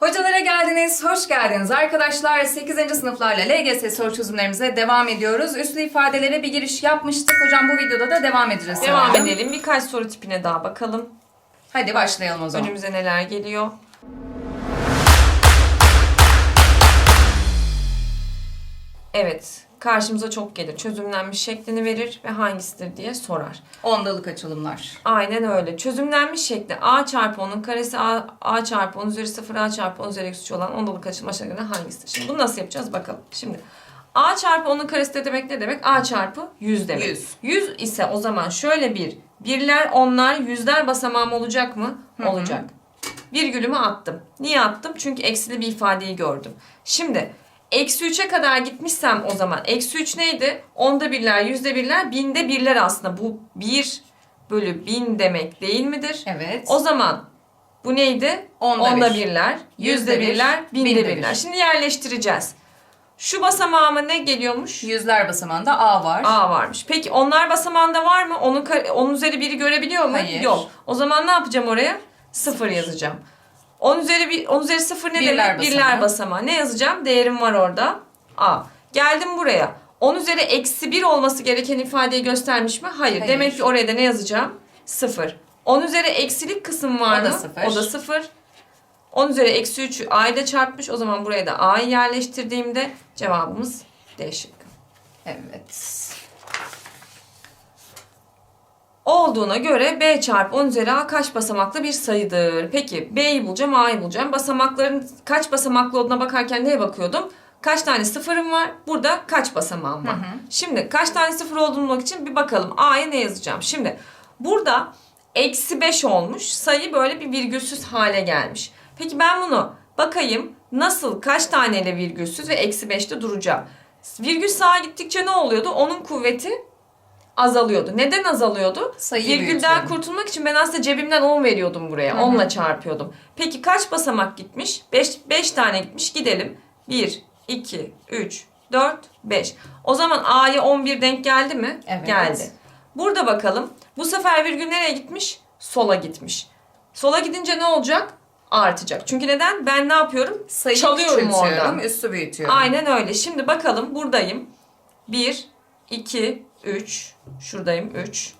Hocalara geldiniz, hoş geldiniz arkadaşlar. 8. sınıflarla LGS soru çözümlerimize devam ediyoruz. Üslü ifadelere bir giriş yapmıştık. Hocam bu videoda da devam edeceğiz. Devam sanırım. edelim. Birkaç soru tipine daha bakalım. Hadi başlayalım o zaman. Önümüze neler geliyor. Evet. Karşımıza çok gelir. Çözümlenmiş şeklini verir ve hangisidir diye sorar. Ondalık açılımlar. Aynen öyle. Çözümlenmiş şekli a çarpı 10'un karesi a, a çarpı 10 üzeri 0 a çarpı 10 üzeri eksi 3 olan ondalık açılma şekline hangisidir? Şimdi bunu nasıl yapacağız bakalım. Şimdi a çarpı 10'un karesi de demek ne demek? a çarpı 100 demek. 100. 100 ise o zaman şöyle bir birler, onlar, yüzler basamağım olacak mı? Olacak. Virgülümü attım. Niye attım? Çünkü eksili bir ifadeyi gördüm. Şimdi eksi 3'e kadar gitmişsem o zaman eksi 3 neydi? Onda birler, yüzde birler, binde birler aslında. Bu 1 bölü 1000 demek değil midir? Evet. O zaman bu neydi? Onda Onda bir. birler, Yüzde yüzde bir, birler, binde binde bir. birler. Şimdi yerleştireceğiz. Şu basamağıma ne geliyormuş? Yüzler basamağında A var. A varmış. Peki onlar basamağında var mı? Onun, onun üzeri biri görebiliyor mu? Hayır. Yok. O zaman ne yapacağım oraya? Sıfır yazacağım. 10 üzeri, bir, 10 üzeri sıfır ne Birler demek? Birler basamağı. Ne yazacağım? Değerim var orada. A. Geldim buraya. 10 üzeri eksi 1 olması gereken ifadeyi göstermiş mi? Hayır. Hayır. Demek ki oraya da ne yazacağım? Sıfır. 10 üzeri eksilik kısım var O da mı? sıfır. O da sıfır. 10 üzeri eksi 3'ü A ile çarpmış. O zaman buraya da A'yı yerleştirdiğimde cevabımız D şıkkı. Evet. Olduğuna göre b çarpı 10 üzeri a kaç basamaklı bir sayıdır? Peki b'yi bulacağım a'yı bulacağım. Basamakların kaç basamaklı olduğuna bakarken neye bakıyordum? Kaç tane sıfırım var? Burada kaç basamağım var? Şimdi kaç tane sıfır olduğunu bulmak için bir bakalım. A'ya ne yazacağım? Şimdi burada eksi 5 olmuş. Sayı böyle bir virgülsüz hale gelmiş. Peki ben bunu bakayım nasıl kaç taneyle virgülsüz ve eksi 5'te duracağım? Virgül sağa gittikçe ne oluyordu? Onun kuvveti azalıyordu. Neden azalıyordu? Sayıyı Virgülden büyütüyorum. kurtulmak için ben aslında cebimden 10 veriyordum buraya. 10 ile çarpıyordum. Peki kaç basamak gitmiş? 5 5 tane gitmiş. Gidelim. 1 2 3 4 5. O zaman A'ya 11 denk geldi mi? Evet. Geldi. Burada bakalım. Bu sefer virgül nereye gitmiş? Sola gitmiş. Sola gidince ne olacak? Artacak. Çünkü neden? Ben ne yapıyorum? Sayıyı Çalıyorum küçültüyorum, oradan. üstü büyütüyorum. Aynen öyle. Şimdi bakalım buradayım. 1, 2, 3. Şuradayım 3,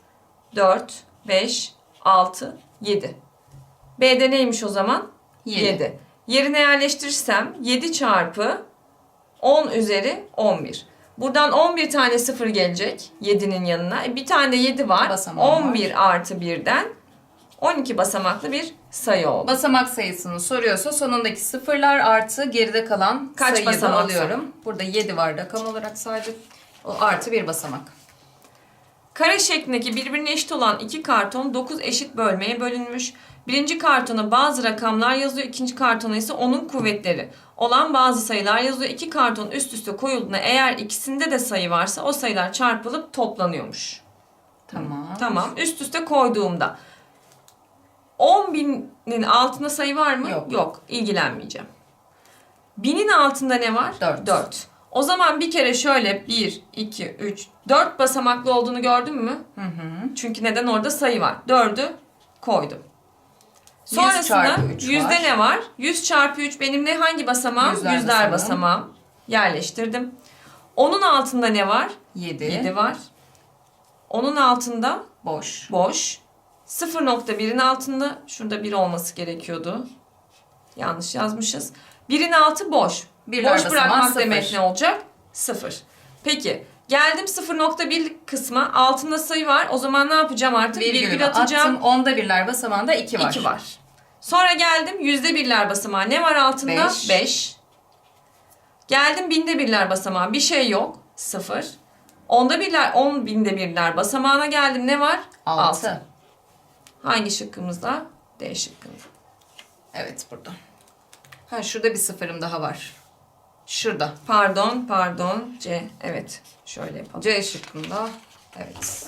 4, 5, 6, 7. B'de neymiş o zaman? Yedi. 7. Yerine yerleştirirsem 7 çarpı 10 üzeri 11. Buradan 11 tane sıfır gelecek 7'nin yanına. E, Bir tane de 7 var. Basamağı var. 11 artı 1'den 12 basamaklı bir sayı oldu. Basamak sayısını soruyorsa sonundaki sıfırlar artı geride kalan Kaç sayıyı da alıyorum. Burada 7 var rakam olarak sadece. O artı bir basamak. Kare şeklindeki birbirine eşit olan iki karton 9 eşit bölmeye bölünmüş. Birinci kartona bazı rakamlar yazıyor, ikinci kartona ise onun kuvvetleri olan bazı sayılar yazıyor. İki karton üst üste koyulduğunda eğer ikisinde de sayı varsa o sayılar çarpılıp toplanıyormuş. Tamam. Tamam. Üst üste koyduğumda 10 binin altında sayı var mı? Yok. Yok. İlgilenmeyeceğim. Binin altında ne var? Dört. 4. O zaman bir kere şöyle 1, 2, 3, 4 basamaklı olduğunu gördün mü? Hı hı. Çünkü neden orada sayı var. 4'ü koydum. 100 Sonrasında çarpı üç yüzde var. ne var? 100 çarpı 3 benim ne hangi basamağım? Yüzler Yüzler, basamağım. basamağım. Yerleştirdim. Onun altında ne var? 7. 7 var. Onun altında Boş. boş. 0.1'in altında şurada 1 olması gerekiyordu. Yanlış yazmışız. 1'in altı boş. Birler boş bırakmak sıfır. demek ne olacak? 0. Peki geldim 0.1 kısma altında sayı var. O zaman ne yapacağım artık? Virgülümü Virgül atacağım. attım. Onda birler basamağında 2 var. 2 var. Sonra geldim yüzde birler basamağı. Ne var altında? Beş. 5. Geldim binde birler basamağı. Bir şey yok. 0. Onda birler, 10 binde birler basamağına geldim. Ne var? 6. Altı. Hangi şıkkımızda? D şıkkımızda. Evet burada. Ha şurada bir sıfırım daha var. Şurada. Pardon, pardon. C. Evet. Şöyle yapalım. C şıkkında. Evet.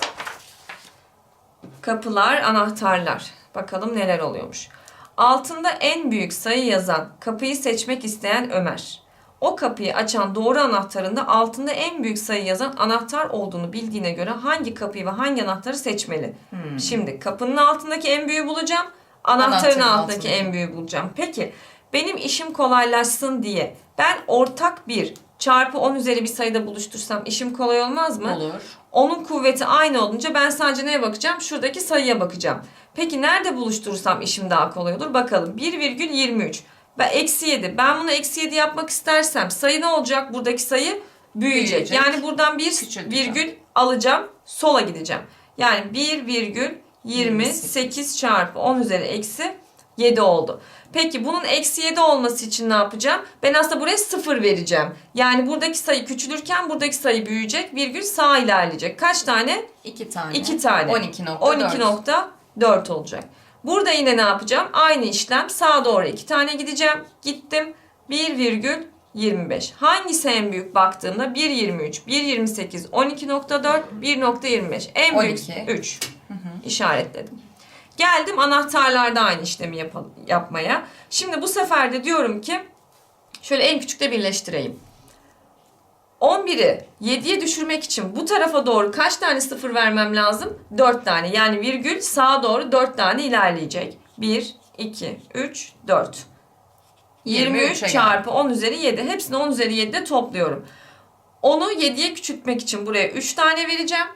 Kapılar, anahtarlar. Bakalım neler oluyormuş. Altında en büyük sayı yazan kapıyı seçmek isteyen Ömer. O kapıyı açan doğru anahtarında altında en büyük sayı yazan anahtar olduğunu bildiğine göre hangi kapıyı ve hangi anahtarı seçmeli? Şimdi kapının altındaki en büyüğü bulacağım. Anahtarın Anahtarın altındaki altındaki. en büyüğü bulacağım. Peki Benim işim kolaylaşsın diye ben ortak bir çarpı 10 üzeri bir sayıda buluştursam işim kolay olmaz mı? Olur. Onun kuvveti aynı olunca ben sadece neye bakacağım? Şuradaki sayıya bakacağım. Peki nerede buluşturursam işim daha kolay olur? Bakalım 1,23. Ben eksi 7. Ben bunu eksi 7 yapmak istersem sayı ne olacak? Buradaki sayı büyüyecek. Büyüyecek. Yani buradan bir Küçülteceğim. virgül alacağım. Sola gideceğim. Yani 1,28 çarpı 10 üzeri eksi 7 oldu. Peki bunun eksi 7 olması için ne yapacağım? Ben aslında buraya 0 vereceğim. Yani buradaki sayı küçülürken buradaki sayı büyüyecek. Virgül sağa ilerleyecek. Kaç tane? 2 tane. 2 tane. 12.4. 12.4 olacak. Burada yine ne yapacağım? Aynı işlem. Sağa doğru 2 tane gideceğim. Gittim. 1,25. Hangisi en büyük baktığımda? 1,23, 1,28, 12.4, 1.25. En büyük 12. 3. İşaretledim. Geldim anahtarlarda aynı işlemi yapalım, yapmaya. Şimdi bu sefer de diyorum ki şöyle en küçükte birleştireyim. 11'i 7'ye düşürmek için bu tarafa doğru kaç tane sıfır vermem lazım? 4 tane. Yani virgül sağa doğru 4 tane ilerleyecek. 1, 2, 3, 4. 23 23'e çarpı 10 üzeri 7. Hepsini 10 üzeri 7'de topluyorum. Onu 7'ye küçültmek için buraya 3 tane vereceğim.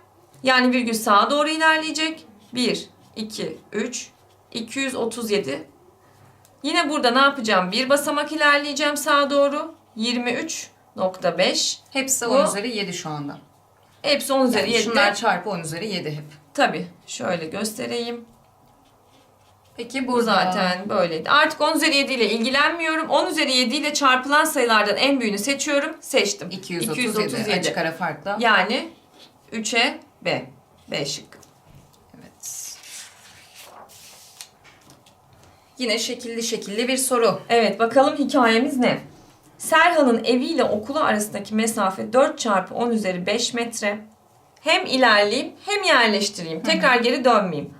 Yani virgül sağa doğru ilerleyecek. 1, 2, 3, 237. Yine burada ne yapacağım? Bir basamak ilerleyeceğim sağa doğru. 23.5. Hepsi Bu- 10 üzeri 7 şu anda. Hepsi 10 üzeri Yani 7. şunlar çarpı 10 üzeri 7 hep. Tabii. Şöyle göstereyim. Peki Bu burada zaten böyleydi. Artık 10 üzeri 7 ile ilgilenmiyorum. 10 üzeri 7 ile çarpılan sayılardan en büyüğünü seçiyorum. Seçtim. 237, açık ara farkla. Yani 3'e B. B şıkkı. Evet. Yine şekilli şekilli bir soru. Evet bakalım hikayemiz ne? Serhan'ın eviyle okulu arasındaki mesafe 4 çarpı 10 üzeri 5 metre. Hem ilerleyeyim hem yerleştireyim. Tekrar geri dönmeyeyim.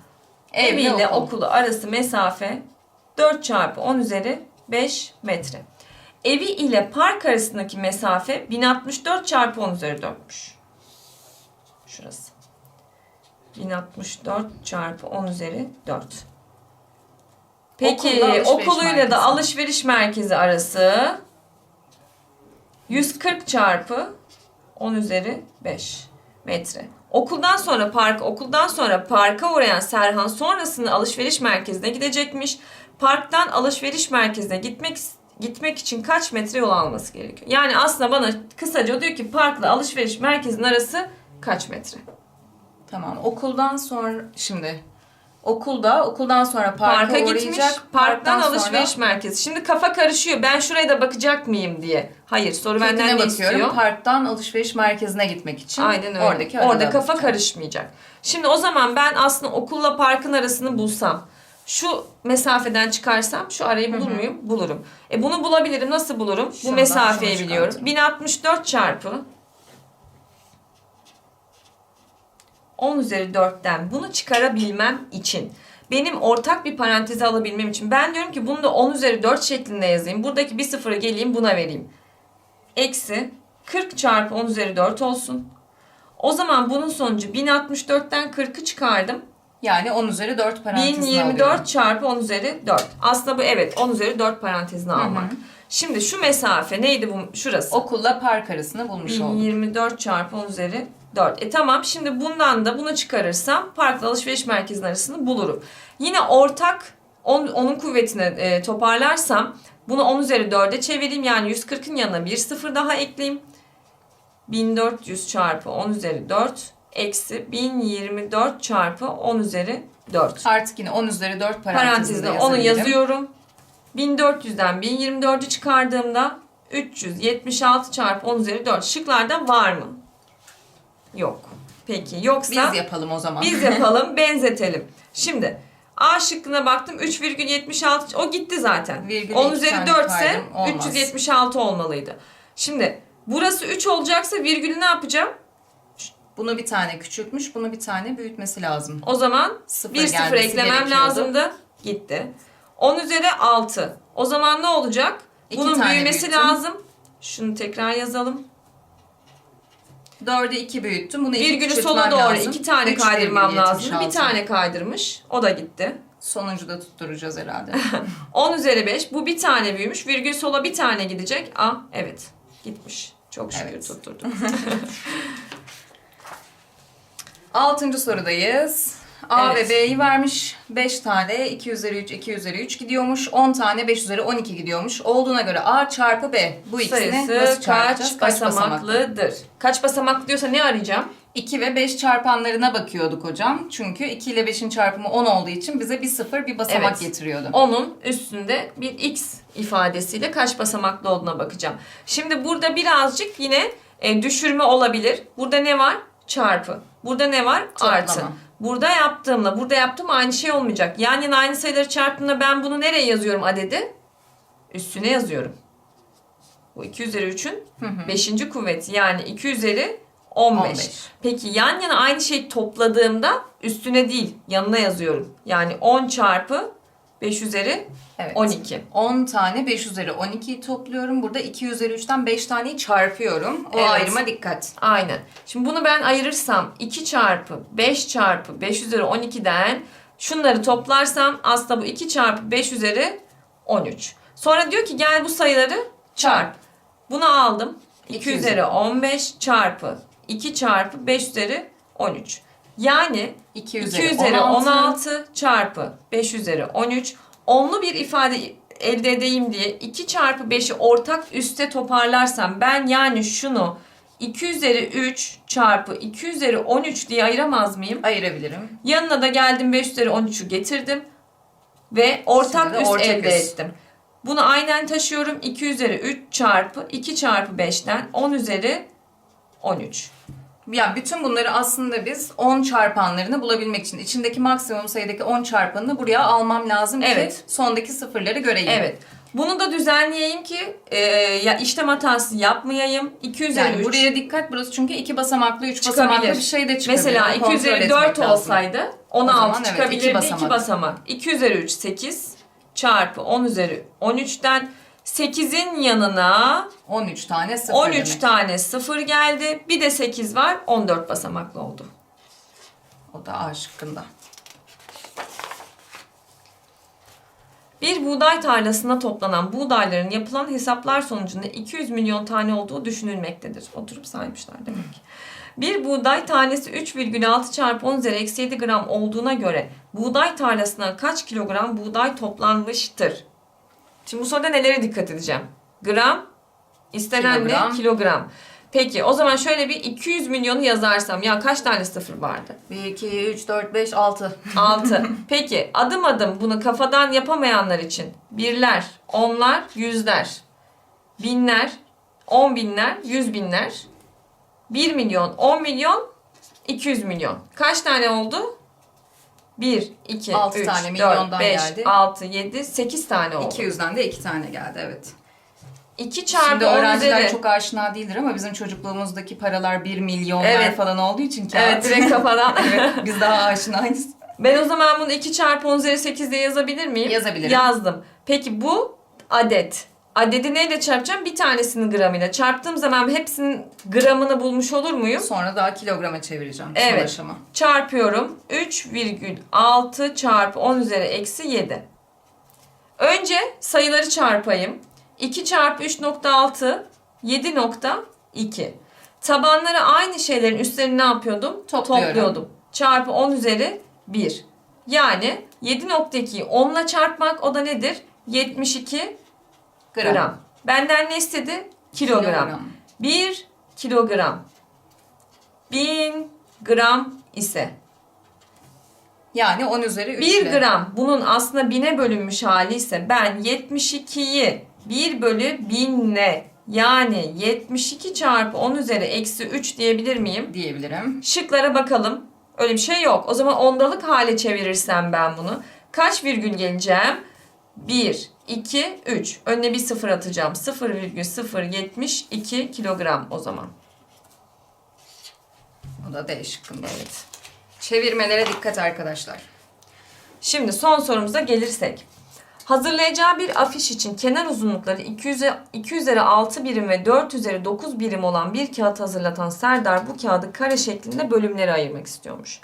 Evle Eviyle okul. okulu arası mesafe 4 çarpı 10 üzeri 5 metre. Evi ile park arasındaki mesafe 1064 çarpı 10 üzeri 4'müş. Şurası. 1064 çarpı 10 üzeri 4. Peki Okulda alışveriş okuluyla merkezi. da alışveriş merkezi arası 140 çarpı 10 üzeri 5 metre. Okuldan sonra park, okuldan sonra parka uğrayan Serhan sonrasında alışveriş merkezine gidecekmiş. Parktan alışveriş merkezine gitmek gitmek için kaç metre yol alması gerekiyor? Yani aslında bana kısaca diyor ki parkla alışveriş merkezinin arası kaç metre? Tamam. Okuldan sonra şimdi okulda okuldan sonra parka, Parka uğrayacak. gitmiş, parktan sonra alışveriş merkezi. Şimdi kafa karışıyor. Ben şuraya da bakacak mıyım diye. Hayır, soru köküne benden ne istiyor? Parktan alışveriş merkezine gitmek için. Aynen öyle. Oradaki Orada kafa bakacağım. karışmayacak. Şimdi o zaman ben aslında okulla parkın arasını bulsam, şu mesafeden çıkarsam şu arayı bulur muyum? Bulurum. E bunu bulabilirim. Nasıl bulurum? Bu Şuradan mesafeyi biliyorum. çıkartırım. 1064 çarpı 10 üzeri 4'ten bunu çıkarabilmem için benim ortak bir paranteze alabilmem için ben diyorum ki bunu da 10 üzeri 4 şeklinde yazayım. Buradaki bir sıfırı geleyim buna vereyim. Eksi 40 çarpı 10 üzeri 4 olsun. O zaman bunun sonucu 1064'ten 40'ı çıkardım. Yani 10 üzeri 4 parantezine 1024 alıyorum. çarpı 10 üzeri 4. Aslında bu evet 10 üzeri 4 parantezine almak. Şimdi şu mesafe neydi bu şurası? Okulla park arasını bulmuş olduk. 1024 çarpı 10 üzeri 4. E tamam şimdi bundan da bunu çıkarırsam parkla alışveriş merkezinin arasını bulurum. Yine ortak on- onun kuvvetini e, toparlarsam bunu 10 üzeri 4'e çevireyim. Yani 140'ın yanına bir sıfır daha ekleyeyim. 1400 çarpı 10 üzeri 4 eksi 1024 çarpı 10 üzeri 4. Artık yine 10 üzeri 4 parantezinde Parantezde onu yazıyorum. 1400'den 1024'ü çıkardığımda 376 çarpı 10 üzeri 4. Şıklarda var mı? Yok. Peki yoksa Biz yapalım o zaman. biz yapalım, benzetelim. Şimdi A şıkkına baktım 3,76 o gitti zaten. Virgül 10 iki üzeri tane 4 ise kaydım, olmaz. 376 olmalıydı. Şimdi burası 3 olacaksa virgülü ne yapacağım? Bunu bir tane küçültmüş, bunu bir tane büyütmesi lazım. O zaman Sıfır bir sıfır gelmesi eklemem gerekiyordu. lazımdı. Gitti. 10 üzeri 6. O zaman ne olacak? İki Bunun tane büyümesi büyüttüm. lazım. Şunu tekrar yazalım. 4'e 2 büyüttüm. Bunu 2 Virgülü küçültmem sola doğru lazım. iki tane Üç kaydırmam virgül lazım. Bir tane kaydırmış. O da gitti. Sonuncu da tutturacağız herhalde. 10 üzeri 5. Bu bir tane büyümüş. Virgül sola bir tane gidecek. Aa evet. Gitmiş. Çok şükür Evet. tutturduk. Altıncı sorudayız. A Evet. ve B'yi vermiş. 5 tane 2 üzeri 3, 2 üzeri 3 gidiyormuş. 10 tane 5 üzeri 12 gidiyormuş. Olduğuna göre A çarpı B. Bu ikisini nasıl Sayısı çarpacağız? kaç basamaklıdır? Kaç basamaklı diyorsa ne arayacağım? 2 ve 5 çarpanlarına bakıyorduk hocam. Çünkü 2 ile 5'in çarpımı 10 olduğu için bize bir sıfır bir basamak Evet. getiriyordu. Onun üstünde bir x ifadesiyle kaç basamaklı olduğuna bakacağım. Şimdi burada birazcık yine e, düşürme olabilir. Burada ne var? Çarpı. Burada ne var? Toplama. Burada yaptığımla burada yaptığım aynı şey olmayacak. Yan yana aynı sayıları çarptığımda ben bunu nereye yazıyorum adedi? Üstüne yazıyorum. Bu 2 üzeri 3'ün 5. kuvveti yani 2 üzeri 15. 15. Peki yan yana aynı şeyi topladığımda üstüne değil yanına yazıyorum. Yani 10 çarpı 5 üzeri Evet. 12. 10 tane 5 üzeri 12'yi topluyorum. Burada 2 üzeri 3'ten 5 taneyi çarpıyorum. O Evet. ayrıma dikkat. Aynen. Şimdi bunu ben ayırırsam 2 çarpı 5 çarpı 5 üzeri 12'den şunları toplarsam aslında bu 2 çarpı 5 üzeri 13. Sonra diyor ki gel bu sayıları çarp. Bunu aldım. 2 2 üzeri 15 çarpı 2 çarpı 5 üzeri 13. Yani 2 2 üzeri, üzeri 16. 16 çarpı 5 üzeri 13. Onlu bir ifade elde edeyim diye 2 çarpı 5'i ortak üste toparlarsam ben yani şunu 2 üzeri 3 çarpı 2 üzeri 13 diye ayıramaz mıyım? Ayırabilirim. Yanına da geldim 5 üzeri 13'ü getirdim ve ortak Şimdi üst ortak elde üst. ettim. Bunu aynen taşıyorum. 2 üzeri 3 çarpı 2 çarpı 5'ten 10 üzeri 13. Yani bütün bunları aslında biz 10 çarpanlarını bulabilmek için içindeki maksimum sayıdaki 10 çarpanını buraya almam lazım Evet. ki sondaki sıfırları göreyim. Evet. Bunu da düzenleyeyim ki e, ya işlem hatası yapmayayım. 2 üzeri Yani 3. buraya dikkat burası çünkü 2 basamaklı 3 Çıkabilir. basamaklı bir şey de çıkabilir. Mesela Onu 2 kontrol üzeri etmek 4 lazım. olsaydı 16 zaman evet, çıkabilirdi iki 2 basamak. basamak. 2 üzeri 3 8 çarpı 10 üzeri 13'ten 8'in yanına 13 tane sıfır 13 demek. tane 0 geldi. Bir de 8 var. 14 basamaklı oldu. O da A şıkkında. Bir buğday tarlasına toplanan buğdayların yapılan hesaplar sonucunda 200 milyon tane olduğu düşünülmektedir. Oturup saymışlar demek ki. Bir buğday tanesi 3,6 çarpı 10 üzeri eksi 7 gram olduğuna göre buğday tarlasına kaç kilogram buğday toplanmıştır? Şimdi bu soruda nelere dikkat edeceğim? Gram, istenen Kilogram. ne? Kilogram. Peki o zaman şöyle bir 200 milyonu yazarsam ya kaç tane sıfır vardı? 1, 2, 3, 4, 5, 6. 6. Peki adım adım bunu kafadan yapamayanlar için birler, onlar, yüzler, binler, on binler, yüz binler, 1 milyon, 10 milyon, 200 milyon. Kaç tane oldu? 1, 2, Altı 3, tane 4, milyondan 5, geldi. 6, 7, 8 tane oldu. 200'den de 2 tane geldi evet. 2 çarpı Şimdi 10 öğrenciler üzeri. çok aşina değildir ama bizim çocukluğumuzdaki paralar 1 milyonlar Evet. falan olduğu için kağıt. Evet direkt kafadan. evet, biz daha aşinayız. Ben o zaman bunu 2 çarpı 10 üzeri 8 diye yazabilir miyim? Yazabilirim. Yazdım. Peki bu adet. Adedi neyle çarpacağım? Bir tanesinin gramıyla. Çarptığım zaman hepsinin gramını bulmuş olur muyum? Sonra daha kilograma çevireceğim. Son Evet. aşama. Çarpıyorum. 3,6 çarpı 10 üzeri eksi 7. Önce sayıları çarpayım. 2 çarpı 3.6 7.2. Tabanları aynı şeylerin üstlerini ne yapıyordum? Topluyorum. Topluyordum. Çarpı 10 üzeri 1. Yani 7.2'yi 10 ile çarpmak o da nedir? 72 Gram. gram. Benden ne istedi? Kilogram. Kilogram. 1 kilogram 1000 gram ise Yani 10 üzeri 3 1 gram bunun aslında bine bölünmüş hali ise ben 72'yi 1 bölü 1000'le yani 72 çarpı 10 üzeri eksi 3 diyebilir miyim? diyebilirim. Şıklara bakalım. Öyle bir şey yok. O zaman ondalık hale çevirirsem ben bunu. Kaç virgül geleceğim? 1, 2, 3. Önüne bir sıfır atacağım. 0,072 kilogram o zaman. O da D şıkkında. Evet. Çevirmelere dikkat arkadaşlar. Şimdi son sorumuza gelirsek. Hazırlayacağı bir afiş için kenar uzunlukları 2 üzeri, 2 üzeri 6 birim ve 4 üzeri 9 birim olan bir kağıt hazırlatan Serdar bu kağıdı kare şeklinde bölümlere ayırmak istiyormuş.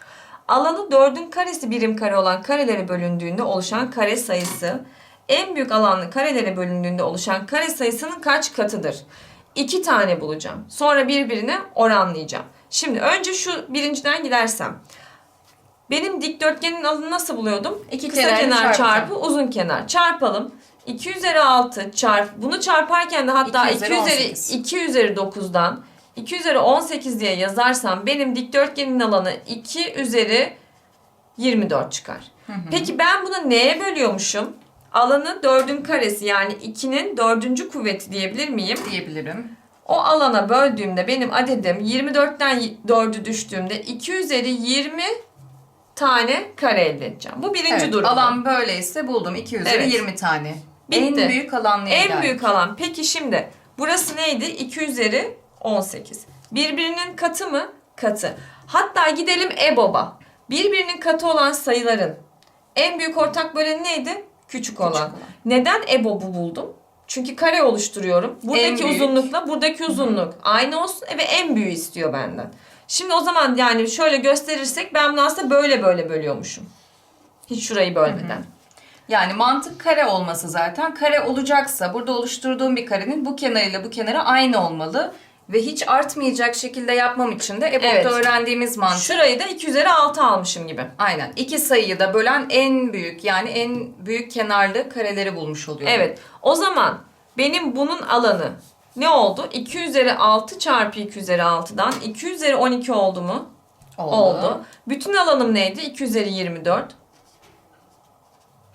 Alanı 4'ün karesi birim kare olan karelere bölündüğünde oluşan kare sayısı en büyük alanlı karelere bölündüğünde oluşan kare sayısının kaç katıdır? İki tane bulacağım. Sonra birbirine oranlayacağım. Şimdi önce şu birinciden gidersem. Benim dikdörtgenin alanı nasıl buluyordum? İki Kısa kenar kenar çarpı. çarpı uzun kenar. Çarpalım. 2 üzeri 6 çarp. Bunu çarparken de hatta 2 2 üzeri üzeri, 18. 2 üzeri 9'dan 2 üzeri 18 diye yazarsam benim dikdörtgenin alanı 2 üzeri 24 çıkar. Peki ben bunu neye bölüyormuşum? Alanı 4'ün karesi yani 2'nin 4. kuvveti diyebilir miyim? Diyebilirim. O alana böldüğümde benim adedim 24'ten 4'ü düştüğümde 2 üzeri 20 tane kare elde edeceğim. Bu birinci Evet, durum. alan böyleyse buldum. 2 üzeri Evet. 20 tane. Bitti. En büyük alanlıya En geldik. büyük alan. Peki şimdi burası neydi? 2 üzeri 18. Birbirinin katı mı? Katı. Hatta gidelim EBOB'a. Birbirinin katı olan sayıların en büyük ortak böleni neydi? Küçük olan. olan. Neden EBOB'u buldum? Çünkü kare oluşturuyorum. Buradaki uzunlukla buradaki uzunluk aynı olsun ve en büyüğü istiyor benden. Şimdi o zaman yani şöyle gösterirsek ben bunu aslında böyle böyle bölüyormuşum. Hiç şurayı bölmeden. Yani mantık kare olması zaten. Kare olacaksa burada oluşturduğum bir karenin bu kenarıyla bu kenarı aynı olmalı. Ve hiç artmayacak şekilde yapmam için de EBOB'da Evet. öğrendiğimiz mantık. Şurayı da 2 üzeri 6 almışım gibi. Aynen. İki sayıyı da bölen en büyük yani en büyük kenarlı kareleri bulmuş oluyorum. Evet. O zaman benim bunun alanı ne oldu? 2 üzeri 6 çarpı 2 üzeri 6'dan 2 üzeri 12 oldu mu? Oldu. Oldu. Bütün alanım neydi? 2 üzeri 24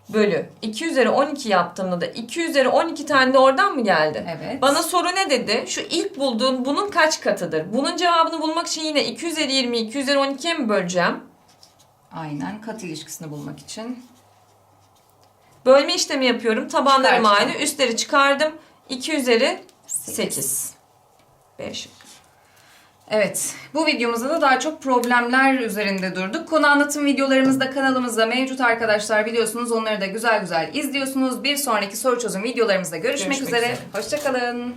bölü 2 üzeri 12 yaptığımda da 2 üzeri 12 tane de oradan mı geldi? Evet. Bana soru ne dedi? Şu ilk bulduğun bunun kaç katıdır? Bunun cevabını bulmak için yine 2 üzeri 20 2 üzeri 12'ye mi böleceğim? Aynen kat ilişkisini bulmak için. Bölme işlemi yapıyorum. Tabanlarım Çıkartacağım. aynı. Üstleri çıkardım. 2 üzeri Sekiz. 8. 5. Evet, bu videomuzda da daha çok problemler üzerinde durduk. Konu anlatım videolarımız da kanalımızda mevcut arkadaşlar biliyorsunuz. Onları da güzel güzel izliyorsunuz. Bir sonraki soru çözüm videolarımızda görüşmek, Görüşmek üzere. üzere. Hoşçakalın.